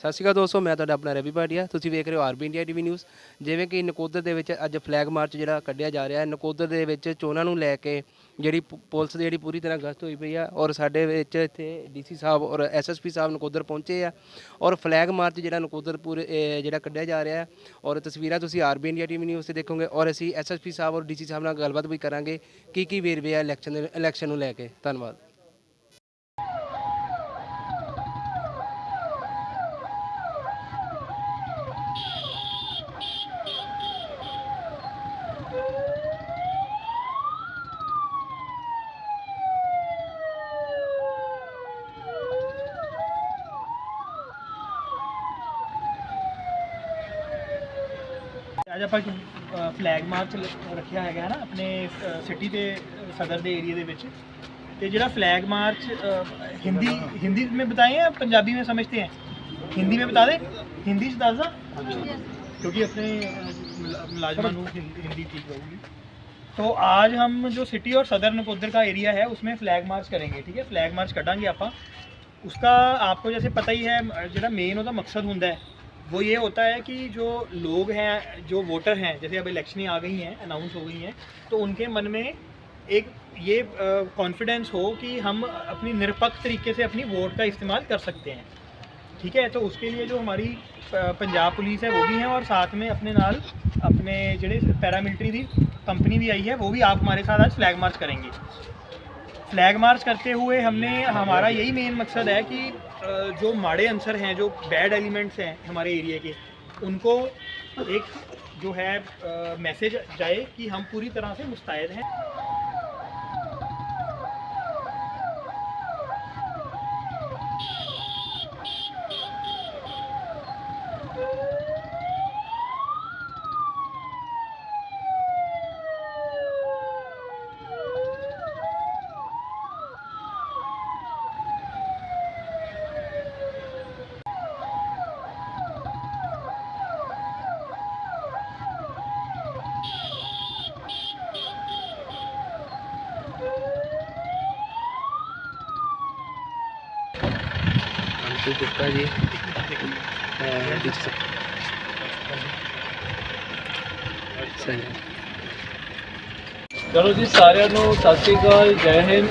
ਸਤਿ ਸ਼੍ਰੀ ਅਕਾਲ ਦੋਸਤੋ, ਮੈਂ ਤੁਹਾਡਾ ਆਪਣਾ ਰਵੀ ਭਾਟੀਆ। ਤੁਸੀਂ ਵੇਖ ਰਹੇ ਹੋ ਆਰਬੀ ਇੰਡੀਆ ਟੀਵੀ ਨਿਊਜ਼। ਜਿਵੇਂ ਕਿ ਨਕੋਦਰ ਦੇ ਵਿੱਚ ਅੱਜ ਫਲੈਗ ਮਾਰਚ ਜਿਹੜਾ ਕੱਢਿਆ ਜਾ ਰਿਹਾ ਹੈ। ਨਕੋਦਰ ਦੇ ਵਿੱਚ ਚੋਣਾਂ ਨੂੰ ਲੈ ਕੇ ਜਿਹੜੀ ਪੁ- ਪੁਲਿਸ ਦੀ ਜਿਹੜੀ ਪੂਰੀ ਤਰ੍ਹਾਂ ਗਸ਼ਤ ਹੋਈ ਪਈ ਆ ਔਰ ਸਾਡੇ ਵਿੱਚ ਇੱਥੇ ਡੀਸੀ ਸਾਹਿਬ ਔਰ ਐਸਐਸਪੀ ਸਾਹਿਬ ਨਕੋਦਰ ਪਹੁੰਚੇ ਆ। ਔਰ ਫਲੈਗ ਮਾਰਚ ਜਿਹੜਾ ਨਕੋਦਰ ਪੂਰੇ, ਇਹ ਜਿਹੜਾ ਕੱਢਿਆ ਜਾ ਰਿਹਾ ਹੈ ਔਰ ਤਸਵੀਰਾਂ ਤੁਸੀਂ ਆਰਬੀ ਇੰਡੀਆ ਟੀਵੀ ਨਿਊਜ਼ ਤੇ ਦੇਖੋਗੇ ਔਰ ਅਸੀਂ ਐਸਐਸਪੀ ਸਾਹਿਬ ਔਰ ਡੀਸੀ ਸਾਹਿਬ ਨਾਲ ਗੱਲਬਾਤ ਵੀ ਕਰਾਂਗੇ। ਕੀ ਕੀ ਵੇਰਵੇ ਆ ਇਲੈਕਸ਼ਨ ਦੇ, ਇਲੈਕਸ਼ਨ ਨੂੰ ਲੈ ਕੇ। ਧੰਨਵਾਦ। ਅੱਜ ਆਪਾਂ ਫਲੈਗ ਮਾਰਚ ਲ- ਰੱਖਿਆ ਹੈਗਾ ਹੈ ਨਾ ਆਪਣੇ ਸਿਟੀ ਦੇ ਅ, ਸਦਰ ਦੇ ਏਰੀਆ ਦੇ ਵਿੱਚ ਤੇ ਜਿਹੜਾ ਫਲੈਗ ਮਾਰਚ ਅ, ਹਿੰਦੀ ਹਿੰਦੀ में बताएं या पंजाबी में समझते हैं हिंदी में बता दें हिंदी ਚ ਦੱਸ ਦਾਂ क्योंकि अपने अ, मुला- मुलाजमान को हिंदी हिंदी ठीक होगी तो आज हम जो सिटी और सदर नकोदर का एरिया है उसमें फ्लैग मार्च करेंगे ठीक है फ्लैग मार्च कटांगे ਆਪਾਂ उसका आपको जैसे पता ही है ਜਿਹੜਾ ਮੇਨ ਉਹਦਾ ਮਕਸਦ ਹੁੰਦਾ ਹੈ वो ये होता है कि जो लोग हैं जो वोटर हैं जैसे अब इलेक्शनें आ गई हैं अनाउंस हो गई हैं तो उनके मन में एक ये कॉन्फिडेंस हो कि हम अपनी निरपेक्ष तरीके से अपनी वोट का इस्तेमाल कर सकते हैं ठीक है तो उसके लिए जो हमारी अ, पंजाब पुलिस है वो भी है और साथ में अपने नाल अपने ਜਿਹੜੇ पैरामिलिट्री ਦੀ कंपनी भी आई है वो भी आप हमारे साथ आज फ्लैग मार्च करेंगे फ्लैग मार्च करते हुए हमने, हमारा यही मेन मकसद है कि जो माड़े अंसर हैं, जो बैड एलिमेंट्स हैं हमारे एरिया के, उनको एक जो है मैसेज जाए कि हम पूरी तरह से मुस्तैद हैं। ਅੰਸ਼ੂ ਗੁਪਤਾ ਜੀ। ਸਹੀ ਚਲੋ ਜੀ ਸਾਰਿਆਂ ਨੂੰ ਸਤਿ ਸ਼੍ਰੀ ਅਕਾਲ ਜੈ ਹਿੰਦ।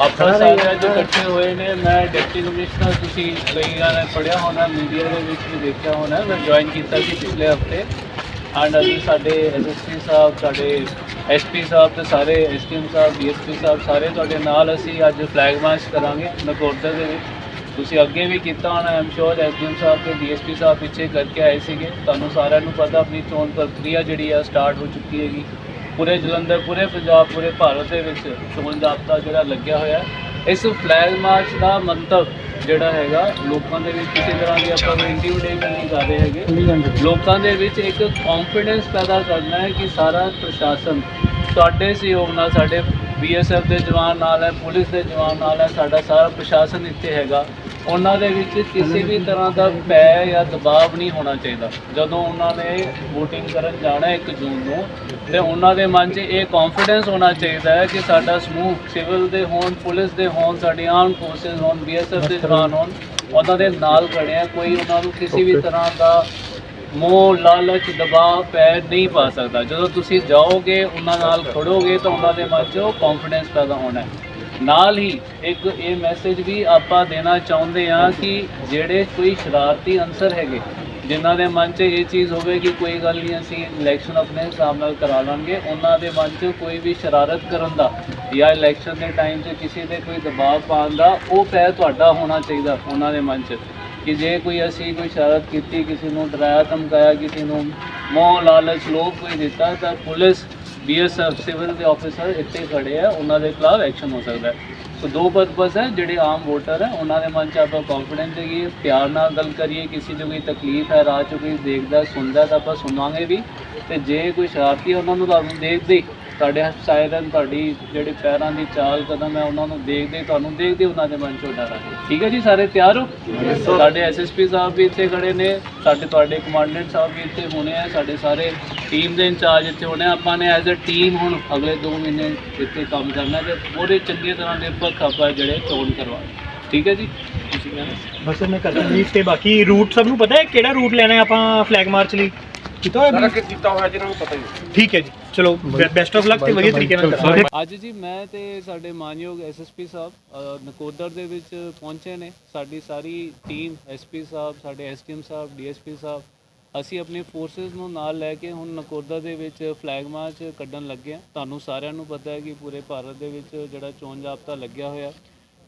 ਆਪਾਂ ਸਾਰੇ ਅੱਜ ਇਕੱਠੇ ਹੋਏ ਨੇ। ਮੈਂ ਡਿਪਟੀ ਕਮਿਸ਼ਨਰ ਤੁਸੀਂ ਕਈਆਂ ਨੇ ਪੜਿਆ ਹੋਣਾ ਮੀਡੀਆ ਦੇ ਵਿੱਚ ਵੀ ਦੇਖਿਆ ਹੋਣਾ। ਮੈਂ ਜੁਆਇਨ ਕੀਤਾ ਸੀ ਪਿਛਲੇ ਹਫ਼ਤੇ। ਐਂਡ ਅਸੀਂ ਸਾਡੇ ਐਸਐਸਪੀ ਸਾਹਿਬ ਸਾਡੇ ਐਸਪੀ ਸਾਹਿਬ ਤੇ ਸਾਰੇ ਐਸਟੀਐਮ ਸਾਹਿਬ ਡੀਐਸਪੀ ਸਾਹਿਬ ਸਾਰੇ ਤੁਹਾਡੇ ਨਾਲ ਅਸੀਂ ਅੱਜ ਫਲੈਗ ਮਾਰਚ ਕਰਾਂਗੇ ਨਕੋਦਰ ਦੇ ਵਿੱਚ। ਤੁਸੀਂ ਅੱਗੇ ਵੀ ਕੀਤਾ ਹੋਣਾ ਆਮ ਸ਼ੋਰ ਐਸਡੀਐਮ ਸਾਹਿਬ ਤੇ ਡੀਐਸਪੀ ਸਾਹਿਬ ਪਿੱਛੇ ਕਰਕੇ ਆਏ ਸੀਗੇ। ਤੁਹਾਨੂੰ ਸਾਰਿਆਂ ਨੂੰ ਪਤਾ ਆਪਣੀ ਚੋਣ ਪ੍ਰਕਿਰਿਆ ਜਿਹੜੀ ਆ ਸਟਾਰਟ ਹੋ ਚੁੱਕੀ ਹੈਗੀ। ਪੂਰੇ ਜਲੰਧਰ ਪੂਰੇ ਪੰਜਾਬ ਪੂਰੇ ਭਾਰਤ ਦੇ ਵਿੱਚ ਚੋਣ ਜਾਬਤਾ ਜਿਹੜਾ ਲੱਗਿਆ ਹੋਇਆ। ਇਸ ਫਲੈਗ ਮਾਰਚ ਦਾ ਮੰਤਵ ਜਿਹੜਾ ਹੈਗਾ ਲੋਕਾਂ ਦੇ ਵਿੱਚ ਕਿਸੇ ਤਰ੍ਹਾਂ ਦੀ ਆਪਾਂ ਕੋਈ ਇੰਟੀਮੀਡੇਸ਼ਨ ਨਹੀਂ ਕਰ ਰਹੇ ਹੈਗੇ। ਲੋਕਾਂ ਦੇ ਵਿੱਚ ਇੱਕ ਕੌਨਫੀਡੈਂਸ ਪੈਦਾ ਕਰਨਾ ਹੈ ਕਿ ਸਾਰਾ ਪ੍ਰਸ਼ਾਸਨ ਤੁਹਾਡੇ ਸਹਿਯੋਗ ਨਾਲ ਸਾਡੇ ਬੀਐਸਐਫ ਦੇ ਜਵਾਨ ਨਾਲ ਹੈ ਪੁਲਿਸ ਦੇ ਜਵਾਨ ਨਾਲ ਹੈ ਸਾਡਾ ਸਾਰਾ ਪ੍ਰਸ਼ਾਸਨ ਇੱਥੇ ਹੈਗਾ। ਉਹਨਾਂ ਦੇ ਵਿੱਚ ਕਿਸੇ ਵੀ ਤਰ੍ਹਾਂ ਦਾ ਭੈ ਜਾਂ ਦਬਾਅ ਨਹੀਂ ਹੋਣਾ ਚਾਹੀਦਾ। ਜਦੋਂ ਉਹਨਾਂ ਨੇ VOTING ਕਰਨ ਜਾਣਾ ਹੈ 1 ਜੂਨ ਨੂੰ ਤੇ ਉਹਨਾਂ ਦੇ ਮਨ 'ਚ ਇਹ ਕੌਨਫੀਡੈਂਸ ਹੋਣਾ ਚਾਹੀਦਾ ਹੈ ਕਿ ਸਾਡਾ ਸਮੂਹ ਸਿਵਲ ਦੇ ਹੋਣ ਪੁਲਿਸ ਦੇ ਹੋਣ ਸਾਡੀ ਆਰਮ ਫੋਰਸਸ ਹੋਣ ਬੀਐਸਐਫ ਦੇ ਜਵਾਨ ਹੋਣ ਉਹਨਾਂ ਦੇ ਨਾਲ ਖੜੇ ਆ ਕੋਈ ਉਹਨਾਂ ਨੂੰ ਕਿਸੇ ਵੀ ਤਰ੍ਹਾਂ ਦਾ ਮੋਹ ਲਾਲਚ ਦਬਾਅ ਪੈ ਨਹੀਂ ਪਾ ਸਕਦਾ। ਜਦੋਂ ਤੁਸੀਂ ਜਾਓਗੇ ਉਹਨਾਂ ਨਾਲ ਖੜੋਗੇ ਤਾਂ ਉਹਨਾਂ ਦੇ ਮਨ 'ਚ ਉਹ ਕੌਨਫੀਡੈਂਸ ਪੈਦਾ ਹੋਣਾ ਹੈ। ਨਾਲ ਹੀ ਇੱਕ ਇਹ ਮੈਸੇਜ ਵੀ ਆਪਾਂ ਦੇਣਾ ਚਾਹੁੰਦੇ ਹਾਂ ਕਿ ਜਿਹੜੇ ਕੋਈ ਸ਼ਰਾਰਤੀ ਅੰਸਰ ਹੈਗੇ, ਜਿਨ੍ਹਾਂ ਦੇ ਮਨ 'ਚ ਇਹ ਚੀਜ਼ ਹੋਵੇ ਕਿ ਕੋਈ ਗੱਲ ਨਹੀਂ, ਅਸੀਂ ਇਲੈਕਸ਼ਨ ਆਪਣੇ ਹਿਸਾਬ ਨਾਲ ਕਰਾ ਲਾਂਗੇ, ਉਹਨਾਂ ਦੇ ਮਨ 'ਚ ਕੋਈ ਵੀ ਸ਼ਰਾਰਤ ਕਰਨ ਦਾ ਜਾਂ ਇਲੈਕਸ਼ਨ ਦੇ ਟਾਈਮ 'ਚ ਕਿਸੇ ਦੇ ਕੋਈ ਦਬਾਅ ਪਾਉਣ ਦਾ, ਉਹ ਪੈ ਤੁਹਾਡਾ ਹੋਣਾ ਚਾਹੀਦਾ ਉਹਨਾਂ ਦੇ ਮਨ 'ਚ ਕਿ ਜੇ ਕੋਈ ਅਸੀਂ ਕੋਈ ਸ਼ਰਾਰਤ ਕੀਤੀ, ਕਿਸੇ ਨੂੰ ਡਰਾਇਆ, ਧਮਕਾਇਆ, ਕਿਸੇ ਨੂੰ ਮੋਹ, ਲਾਲਚ, ਲੋਭ ਕੋਈ ਦਿੱਤਾ, ਤਾਂ ਪੁਲਿਸ ਬੀਐਸਐਫ ਸਿਵਲ ਦੇ ਆਫੀਸਰ ਇੱਥੇ ਖੜੇ ਆ, ਉਹਨਾਂ ਦੇ ਖਿਲਾਫ ਐਕਸ਼ਨ ਹੋ ਸਕਦਾ ਸੋ ਦੋ ਪਰਪਸ ਹੈ, ਜਿਹੜੇ ਆਮ ਵੋਟਰ ਹੈ, ਉਹਨਾਂ ਦੇ ਮਨ 'ਚ ਆਪਾਂ ਕੰਫੀਡੈਂਸ ਹੈਗੀ ਪਿਆਰ ਨਾਲ ਗੱਲ ਕਰੀਏ, ਕਿਸੇ ਨੂੰ ਕੋਈ ਤਕਲੀਫ ਹੈ, ਰਾਹ 'ਚ ਕੋਈ ਦੇਖਦਾ, ਸੁਣਦਾ ਤਾਂ ਆਪਾਂ ਸੁਣਾਂਗੇ ਵੀ। ਤੇ ਜੇ ਕੋਈ ਸ਼ਰਾਰਤੀ ਉਹਨਾਂ ਨੂੰ ਤੁਹਾਨੂੰ ਦੇਖਦੇ ਤੁਹਾਡੇ ਸਾਇਰਨ ਤੁਹਾਡੀ ਜਿਹੜੇ ਪੈਰਾਂ ਦੀ ਚਾਲ ਕਦਮ ਹੈ ਉਹਨਾਂ ਨੂੰ ਦੇਖਦੇ ਤੁਹਾਨੂੰ ਦੇਖਦੇ ਉਹਨਾਂ ਦੇ ਮਨ 'ਚੋਂ ਡਰ ਆਏ ਠੀਕ ਹੈ ਜੀ ਸਾਰੇ ਤਿਆਰ ਹੋ? ਸਾਡੇ ਐਸਐਸਪੀ ਸਾਹਿਬ ਵੀ ਇੱਥੇ ਖੜੇ ਨੇ ਸਾਡੇ ਤੁਹਾਡੇ ਕਮਾਂਡੈਂਟ ਸਾਹਿਬ ਵੀ ਇੱਥੇ ਹੋਣੇ ਆ ਸਾਡੇ ਸਾਰੇ ਟੀਮ ਦੇ ਇੰਚਾਰਜ ਇੱਥੇ ਹੋਣੇ ਆ। ਆਪਾਂ ਨੇ ਐਜ਼ ਅ ਟੀਮ ਹੁਣ ਅਗਲੇ 2 ਮਹੀਨੇ ਇੱਥੇ ਕੰਮ ਕਰਨਾ ਤੇ ਪੂਰੇ ਚੰਗੀ ਤਰ੍ਹਾਂ ਦੇ ਪੱਖ ਆਪਾਂ ਜਿਹੜੇ ਚੋਣ ਕਰਵਾ ਠੀਕ ਹੈ ਜੀ? ਬਸ ਮੈਂ ਕਰਦਾ ਬਰੀਫ ਤੇ ਬਾਕੀ ਰੂਟ ਸਭ ਨੂੰ ਪਤਾ ਹੈ ਕਿਹੜਾ ਰੂਟ ਲੈਣਾ ਹੈ ਆਪਾਂ ਫਲੈਗ ਮਾਰਚ ਲਈ? ਕੀਤਾ ਹੋਇਆ? ਕੀਤਾ ਹੋਇਆ ਜਿਹਨਾਂ ਨੂੰ ਪਤਾ ਹੀ। ਠੀਕ ਹੈ ਜੀ। ਚਲੋ ਬੈਸਟ ਆਫ ਲੱਕ ਤੇ ਵਧੀਆ ਤਰੀਕੇ ਨਾਲ ਕਰਾਂਗੇ। ਅੱਜ ਜੀ ਮੈਂ ਤੇ ਸਾਡੇ ਮਾਨਯੋਗ ਐਸਐਸਪੀ ਸਾਹਿਬ ਨਕੋਦਰ ਦੇ ਵਿੱਚ ਪਹੁੰਚੇ ਨੇ। ਸਾਡੀ ਸਾਰੀ ਟੀਮ ਐਸਪੀ ਸਾਹਿਬ ਸਾਡੇ ਐਸਟੀਐਮ ਸਾਹਿਬ ਡੀਐਸਪੀ ਸਾਹਿਬ ਅਸੀਂ ਆਪਣੀ ਫੋਰਸਸ ਨੂੰ ਨਾਲ ਲੈ ਕੇ ਹੁਣ ਨਕੋਦਰ ਦੇ ਵਿੱਚ ਫਲੈਗ ਮਾਰਚ ਕੱਢਣ ਲੱਗੇ ਹਾਂ। ਤੁਹਾਨੂੰ ਸਾਰਿਆਂ ਨੂੰ ਪਤਾ ਹੈ ਕਿ ਪੂਰੇ ਭਾਰਤ ਦੇ ਵਿੱਚ ਜਿਹੜਾ ਚੋਣ ਜਾਬਤਾ ਲੱਗਿਆ ਹੋਇਆ।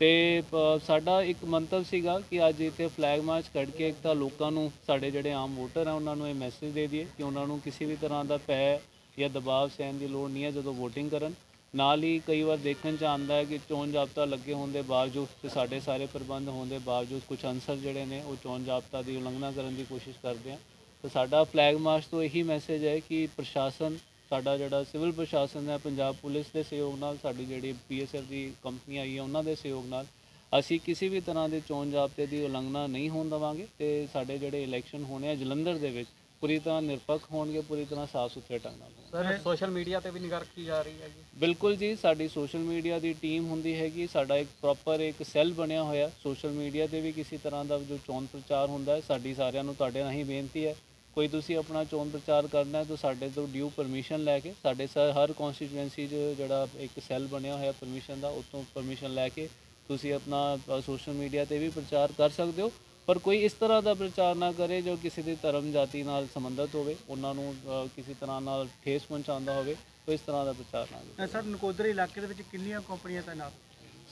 ਤੇ ਪ- ਸਾਡਾ ਇੱਕ ਮੰਤਵ ਸੀਗਾ ਕਿ ਅੱਜ ਇੱਥੇ ਫਲੈਗ ਮਾਰਚ ਕੱਢ ਕੇ ਇੱਕ ਤਾਂ ਲੋਕਾਂ ਨੂੰ ਸਾਡੇ ਜਿਹੜੇ ਆਮ ਵੋਟਰ ਆ ਉਹਨਾਂ ਨੂੰ ਇਹ ਮੈਸੇਜ ਦੇ ਦਈਏ ਕਿ ਉਹਨਾਂ ਨੂੰ ਕਿਸੇ ਵੀ ਤਰ੍ਹਾਂ ਦਾ ਭੈ ਜਾਂ ਦਬਾਅ ਸਹਿਣ ਦੀ ਲੋੜ ਨਹੀਂ ਹੈ ਜਦੋਂ VOTING ਕਰਨ। ਨਾਲ ਹੀ ਕਈ ਵਾਰ ਦੇਖਣ ਚ ਆਉਂਦਾ ਹੈ ਕਿ ਚੋਣ ਜਾਬਤਾ ਲੱਗੇ ਹੋਣ ਦੇ ਬਾਵਜੂਦ ਤੇ ਸਾਡੇ ਸਾਰੇ ਪ੍ਰਬੰਧ ਹੋਣ ਦੇ ਬਾਵਜੂਦ ਕੁਝ ਅਨਸਰ ਜਿਹੜੇ ਨੇ ਉਹ ਚੋਣ ਜਾਬਤਾ ਦੀ ਉਲੰਘਣਾ ਕਰਨ ਦੀ ਕੋਸ਼ਿਸ਼ ਕਰਦੇ ਆ। ਤੇ ਸਾਡਾ ਫਲੈਗ ਮਾਰਚ ਤੋਂ ਇਹੀ ਮੈਸੇਜ ਹੈ ਕਿ ਪ੍ਰਸ਼ਾਸਨ, ਸਾਡਾ ਜਿਹੜਾ ਸਿਵਲ ਪ੍ਰਸ਼ਾਸਨ ਹੈ, ਪੰਜਾਬ ਪੁਲਿਸ ਦੇ ਸਹਿਯੋਗ ਨਾਲ, ਸਾਡੀ ਜਿਹੜੀ ਪੀਐਸਐਫ ਦੀ ਕੰਪਨੀ ਆਈ ਹੈ, ਉਹਨਾਂ ਦੇ ਸਹਿਯੋਗ ਨਾਲ ਅਸੀਂ ਕਿਸੇ ਵੀ ਤਰ੍ਹਾਂ ਦੇ ਚੋਣ ਜਾਬਤੇ ਦੀ ਉਲੰਘਣਾ ਨਹੀਂ ਹੋਣ ਦੇਵਾਂਗੇ ਤੇ ਸਾਡੇ ਜਿਹੜੇ ਇਲੈਕਸ਼ਨ ਹੋਣੇ ਆ ਜਲੰਧਰ ਦੇ ਵਿੱਚ ਪੂਰੀ ਤਰ੍ਹਾਂ ਨਿਰਪੱਖ ਹੋਣਗੇ ਪੂਰੀ ਤਰ੍ਹਾਂ ਸਾਫ਼ ਸੁਥਰੇ ਢੰਗ ਨਾਲ ਹੋਣਗੇ। ਸਰ ਸੋਸ਼ਲ ਮੀਡੀਆ ਤੇ ਵੀ ਨਿਗਰ ਰੱਖੀ ਜਾ ਰਹੀ ਹੈ ਜੀ ਬਿਲਕੁਲ ਜੀ ਸਾਡੀ ਸੋਸ਼ਲ ਮੀਡੀਆ ਦੀ ਟੀਮ ਹੁੰਦੀ ਹੈਗੀ ਸਾਡਾ ਇੱਕ ਪ੍ਰੋਪਰ ਇੱਕ ਸੈੱਲ ਬਣਿਆ ਹੋਇਆ। ਸੋਸ਼ਲ ਮੀਡੀਆ ਤੇ ਵੀ ਕਿਸੇ ਤਰ੍ਹਾਂ ਦਾ ਜੋ ਚੋਣ ਪ੍ਰਚਾਰ ਹੁੰਦਾ ਹੈ ਸਾਡੀ ਸਾਰਿਆਂ ਨੂੰ ਤੁਹਾਡੇ ਰਾਹੀਂ ਬੇਨਤੀ ਹੈ। ਕੋਈ ਤੁਸੀਂ ਆਪਣਾ ਚੋਣ ਪ੍ਰਚਾਰ ਕਰਨਾ ਹੈ ਤਾਂ ਸਾਡੇ ਤੋਂ ਡਿਊ ਪਰਮਿਸ਼ਨ ਲੈ ਕੇ ਸਾਡੇ ਸਰ ਹਰ ਕਨਸਟੀਟੂਐਂਸੀ 'ਚ ਜਿਹੜਾ ਇੱਕ ਸੈੱਲ ਬਣਿਆ ਹੋਇਆ ਪਰਮਿਸ਼ਨ ਦਾ ਉਤੋਂ ਪਰਮਿਸ਼ਨ ਲੈ ਕੇ ਤੁਸੀਂ ਆਪਣਾ ਸੋਸ਼ਲ ਮੀਡੀਆ ਤੇ ਵੀ ਪ੍ਰਚਾਰ ਕਰ ਸਕਦੇ ਹੋ। ਪਰ ਕੋਈ ਇਸ ਤਰ੍ਹਾਂ ਦਾ ਪ੍ਰਚਾਰ ਨਾ ਕਰੇ ਜੋ ਕਿਸੇ ਦੀ ਧਰਮ ਜਾਤੀ ਨਾਲ ਸੰਬੰਧਿਤ ਹੋਵੇ ਉਹਨਾਂ ਨੂੰ ਅ, ਕਿਸੇ ਤਰ੍ਹਾਂ ਨਾਲ ਠੇਸ ਪਹੁੰਚਾਉਂਦਾ ਹੋਵੇ ਕੋਈ ਇਸ ਤਰ੍ਹਾਂ ਦਾ ਪ੍ਰਚਾਰ ਨਾ ਕਰੇ। ਸਰ ਨਕੋਦਰ ਇਲਾਕੇ ਦੇ ਵਿੱਚ ਕਿੰਨੀਆਂ ਕੰਪਨੀਆਂ ਤਾਇਨਾਤ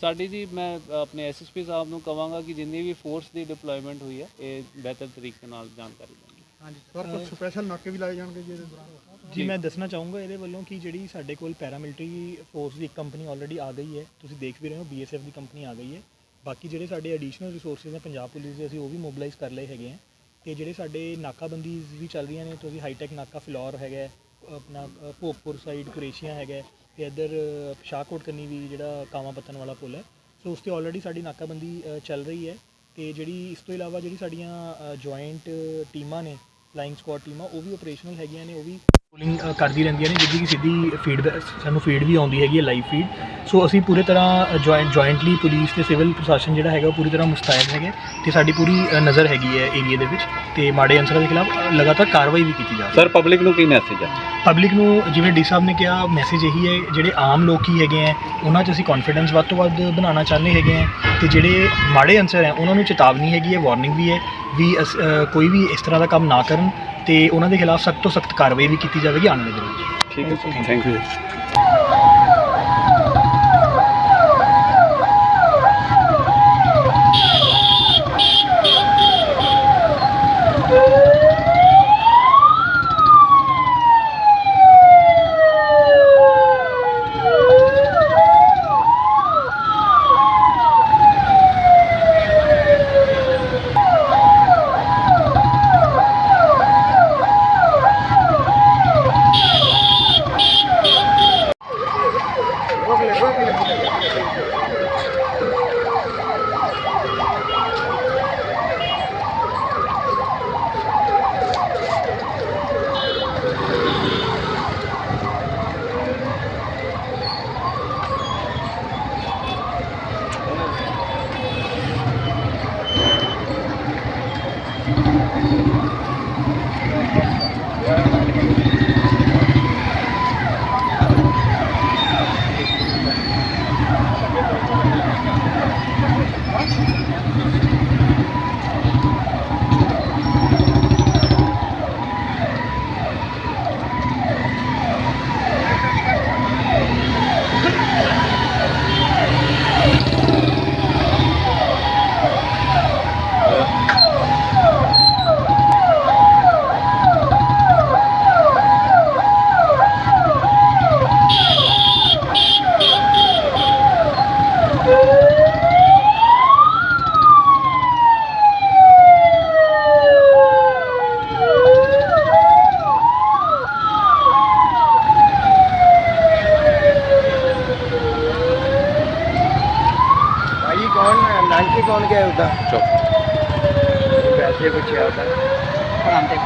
ਸਾਡੀ ਜੀ ਮੈਂ ਆਪਣੇ ਐਸਐਸਪੀ ਸਾਹਿਬ ਨੂੰ ਕਵਾਂਗਾ ਕਿ ਜਿੰਨੀ ਵੀ ਫੋਰਸ ਦੀ ਡਿਪਲੋਇਮੈਂਟ ਹੋਈ ਹੈ ਇਹ ਬਿਹਤਰ ਤਰੀਕੇ ਨਾਲ ਜਾਣਕਾਰੀ ਦੇਣਗੇ ਹਾਂਜੀ ਸਰ। ਕੁਝ ਸਪੈਸ਼ਲ ਨਾਕੇ ਵੀ ਲਾਏ ਜਾਣਗੇ ਜੀ ਇਹਦੇ ਦੌਰਾਨ? ਜੀ ਮੈਂ ਦੱਸਣਾ ਚਾਹੂੰਗਾ ਇਹਦੇ ਵੱਲੋਂ ਕਿ ਜਿਹੜੀ ਸਾਡੇ ਕੋਲ ਪੈਰਾਮਿਲਟਰੀ ਫੋਰਸ ਦੀ ਇੱਕ ਕੰਪਨੀ ਆਲਰੇਡੀ ਆ ਗਈ ਹੈ ਤੁਸੀਂ ਦੇਖ ਵੀ ਰਹੇ ਹੋ ਬੀਐਸਐਫ ਦੀ ਕੰਪਨੀ ਆ ਗਈ ਹੈ। ਬਾਕੀ ਜਿਹੜੇ ਸਾਡੇ ਐਡੀਸ਼ਨਲ ਰਿਸੋਰਸਸ ਨੇ ਪੰਜਾਬ ਪੁਲਿਸ ਦੇ ਅਸੀਂ ਉਹ ਵੀ ਮੋਬਿਲਾਈਜ਼ ਕਰ ਲਏ ਹੈਗੇ ਆ। ਤੇ ਜਿਹੜੇ ਸਾਡੇ ਨਾਕਾਬੰਦੀਜ਼ ਵੀ ਚੱਲ ਰਹੀਆਂ ਨੇ ਤੁਸੀਂ ਹਾਈਟੈਕ ਨਾਕਾ ਫਿਲੌਰ ਹੈਗਾ ਆਪਣਾ ਅ, ਭੋਗਪੁਰ ਸਾਈਡ ਕੁਰੇਸ਼ੀਆ ਹੈਗਾ ਹੈ, ਤੇ ਇੱਧਰ ਅ, ਸ਼ਾਹਕੋਟ ਕੰਨੀ ਵੀ ਜਿਹੜਾ ਕਾਵਾ ਪੱਤਨ ਵਾਲਾ ਪੁਲ ਹੈ। ਸੋ ਉਸ ਤੇ ਆਲਰੇਡੀ ਸਾਡੀ ਨਾਕਾਬੰਦੀ ਚੱਲ ਰਹੀ ਹੈ। ਤੇ ਜਿਹੜੀ ਇਸ ਤੋਂ ਇਲਾਵਾ ਜਿਹੜੀ ਸਾਡੀਆਂ ਜੁਆਇੰਟ ਟੀਮਾਂ ਨੇ ਫਲਾਈਂਗ ਸਕੁਆਡ ਟੀਮਾਂ ਉਹ ਵੀ ਆਪਰੇਸ਼ਨਲ ਹੈਗੀਆਂ ਨੇ ਉਹ ਵੀ ਪੋਲਿੰਗ ਕਰਦੀ ਰਹਿੰਦੀਆਂ ਨੇ ਜਿੱਦੀ ਕਿ ਸਿੱਧੀ ਫੀਡ ਸਾਨੂੰ ਫੀਡ ਵੀ ਆਉਂਦੀ ਹੈਗੀ ਹੈ ਲਾਈਵ ਫੀਡ ਸੋ ਅਸੀਂ ਪੂਰੇ ਤਰ੍ਹਾਂ ਜੁਆਇੰਟ ਜੁਆਇੰਟਲੀ ਪੁਲਿਸ ਤੇ ਸਿਵਲ ਪ੍ਰਸ਼ਾਸਨ ਜਿਹੜਾ ਹੈਗਾ ਉਹ ਪੂਰੀ ਤਰ੍ਹਾਂ ਮੁਸਤੈਦ ਹੈਗੇ ਤੇ ਸਾਡੀ ਪੂਰੀ ਨਜ਼ਰ ਹੈਗੀ ਹੈ ਏਰੀਆ ਦੇ ਵਿੱਚ ਤੇ ਮਾੜੇ ਅਨਸਰਾਂ ਦੇ ਖਿਲਾਫ ਲਗਾਤਾਰ ਕਾਰਵਾਈ ਵੀ ਕੀਤੀ ਜਾ ਰਹੀ ਹੈ। ਸਰ ਪਬਲਿਕ ਨੂੰ ਕੀ ਮੈਸੇਜ ਹੈ? ਪਬਲਿਕ ਨੂੰ ਜਿਵੇਂ ਡੀ ਸਾਹਿਬ ਨੇ ਕਿਹਾ ਮੈਸੇਜ ਇਹੀ ਹੈ ਜਿਹੜੇ ਆਮ ਲੋਕੀ ਹੈਗੇ ਆ ਉਹਨਾਂ 'ਚ ਅਸੀਂ ਕੌਨਫੀਡੈਂਸ ਵੱਧ ਤੋਂ ਵੱਧ ਬਣਾਉਣਾ ਚਾਹੁੰਦੇ ਹੈਗੇ ਆ ਤੇ ਜਿਹੜੇ ਮਾੜੇ ਅਨਸਰ ਹੈ ਉਹਨਾਂ ਨੂੰ ਚੇਤਾਵਨੀ ਹੈਗੀ ਹੈ ਵਾਰਨਿੰਗ ਵੀ ਹੈ ਵੀ ਕੋਈ ਵੀ ਇਸ ਤਰ੍ਹਾਂ ਦਾ ਕੰਮ ਨਾ ਕਰਨ। ਤੇ ਉਹਨਾਂ ਦੇ ਖਿਲਾਫ ਸਖਤ ਤੋਂ ਸਖਤ ਕਾਰਵਾਈ ਵੀ ਕੀਤੀ ਜਾਵੇਗੀ ਆਉਣ ਵਾਲੇ ਦਿਨਾਂ 'ਚ ਠੀਕ ਹੈ ਸਰ ਥੈਂਕ ਯੂ भी कौन गया उधर चौक वैसे कुछ है उधर और हम देख